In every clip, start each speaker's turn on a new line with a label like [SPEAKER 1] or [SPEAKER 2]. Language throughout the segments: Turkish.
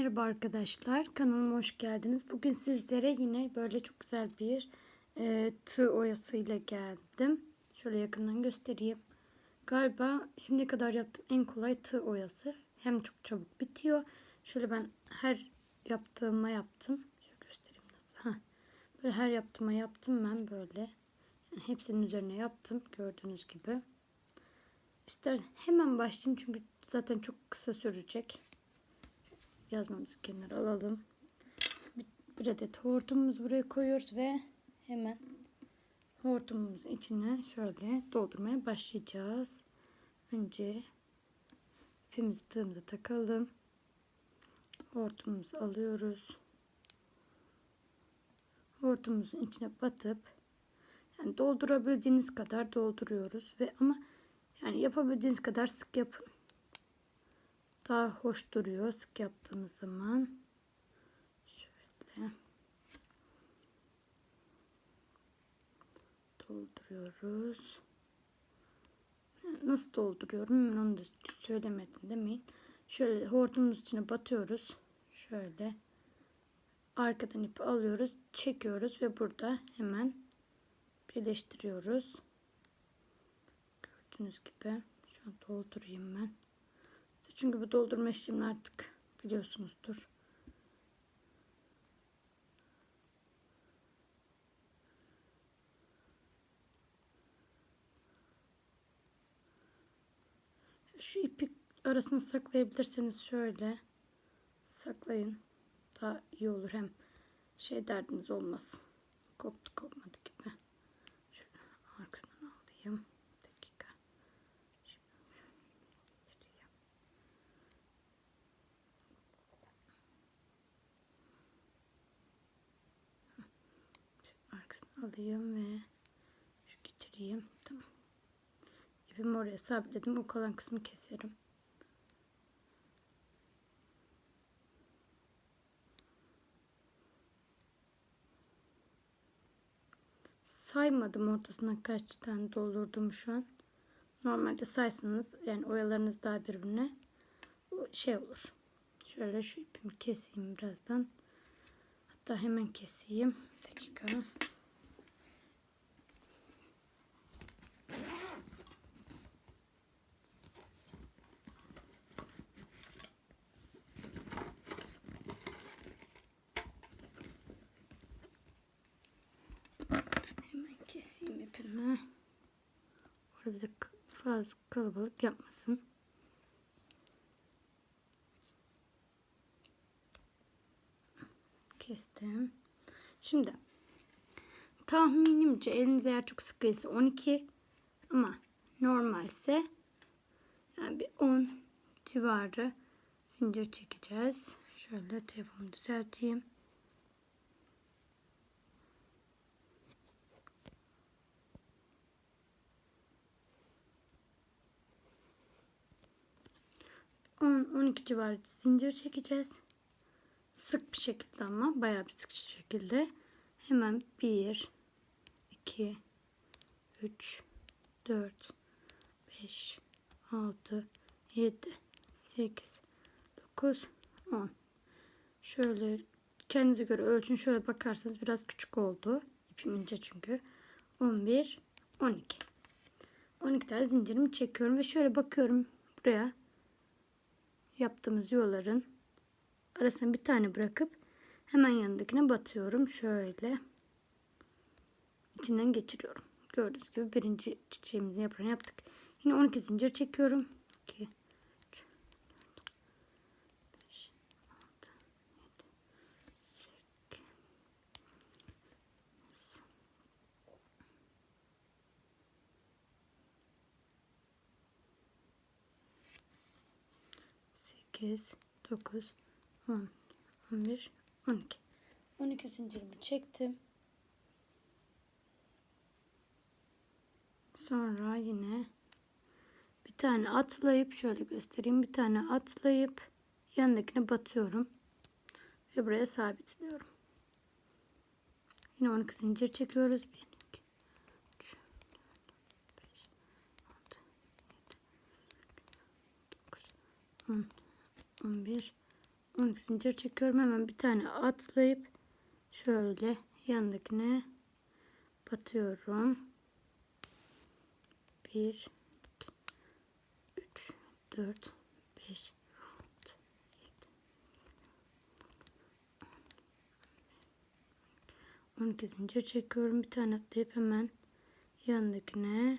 [SPEAKER 1] Merhaba arkadaşlar, kanalıma hoş geldiniz. Bugün sizlere yine böyle çok güzel bir e, tığ oyasıyla geldim. Şöyle yakından göstereyim. Galiba şimdiye kadar yaptığım en kolay tığ oyası. Hem çok çabuk bitiyor. Şöyle ben her yaptığıma yaptım. Şöyle göstereyim nasıl. Heh. Böyle her yaptığıma yaptım ben böyle. Yani hepsinin üzerine yaptım gördüğünüz gibi. İster hemen başlayayım çünkü zaten çok kısa sürecek yazmamızı kenara alalım. Bir, adet hortumumuzu buraya koyuyoruz ve hemen hortumumuzun içine şöyle doldurmaya başlayacağız. Önce ipimizi tığımıza takalım. Hortumumuzu alıyoruz. Hortumumuzun içine batıp yani doldurabildiğiniz kadar dolduruyoruz ve ama yani yapabildiğiniz kadar sık yapın daha hoş duruyor sık yaptığımız zaman. Şöyle dolduruyoruz. Nasıl dolduruyorum? Onu da söylemedim demeyin. Şöyle hortumumuz içine batıyoruz. Şöyle arkadan ipi alıyoruz, çekiyoruz ve burada hemen birleştiriyoruz. Gördüğünüz gibi şu an doldurayım ben. Çünkü bu doldurma işlemini artık biliyorsunuzdur. Şu ipi arasına saklayabilirseniz şöyle saklayın. Daha iyi olur hem şey derdiniz olmaz. Koptu kopmadı gibi. Şöyle arkasından alayım. Alayım ve şu getireyim. Tamam. İpimi oraya sabitledim. O kalan kısmı keserim. Saymadım ortasına kaç tane doldurdum şu an. Normalde saysanız yani oyalarınız daha birbirine şey olur. Şöyle şu ipimi keseyim birazdan. Hatta hemen keseyim. Bir dakika. Keseyim ipimi. Orada bir de fazla kalabalık yapmasın. Kestim. Şimdi tahminimce eliniz eğer çok sıkıysa 12 ama normalse yani bir 10 civarı zincir çekeceğiz. Şöyle telefonu düzelteyim. 10-12 civarı zincir çekeceğiz. Sık bir şekilde ama bayağı bir sık şekilde. Hemen 1 2 3 4 5 6 7 8 9 10 Şöyle kendinize göre ölçün. Şöyle bakarsanız biraz küçük oldu. İpim ince çünkü. 11 12 12 tane zincirimi çekiyorum ve şöyle bakıyorum buraya yaptığımız yuvaların arasına bir tane bırakıp hemen yanındakine batıyorum. Şöyle içinden geçiriyorum. Gördüğünüz gibi birinci çiçeğimizin yaprağını yaptık. Yine 12 zincir çekiyorum. 2 8 9 10 11 12 12 zincirimi çektim. Sonra yine bir tane atlayıp şöyle göstereyim. Bir tane atlayıp yanındakine batıyorum. Ve buraya sabitliyorum. Yine 12 zincir çekiyoruz. 1 2 3 4 5 6 7 9 10 11 12 zincir çekiyorum. Hemen bir tane atlayıp şöyle yandakine batıyorum. 1 2 3 4 5 12 zincir çekiyorum. Bir tane atlayıp hemen yanındakine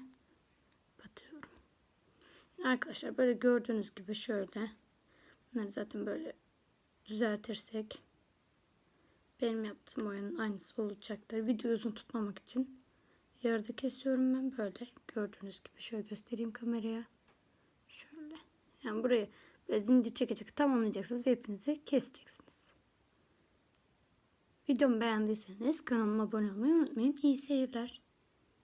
[SPEAKER 1] batıyorum. Arkadaşlar böyle gördüğünüz gibi şöyle. Bunları zaten böyle düzeltirsek benim yaptığım oyunun aynısı olacaktır. Video uzun tutmamak için yarıda kesiyorum ben böyle. Gördüğünüz gibi şöyle göstereyim kameraya. Şöyle. Yani burayı böyle zincir çeke çeke tamamlayacaksınız ve hepinizi keseceksiniz. Videomu beğendiyseniz kanalıma abone olmayı unutmayın. İyi seyirler.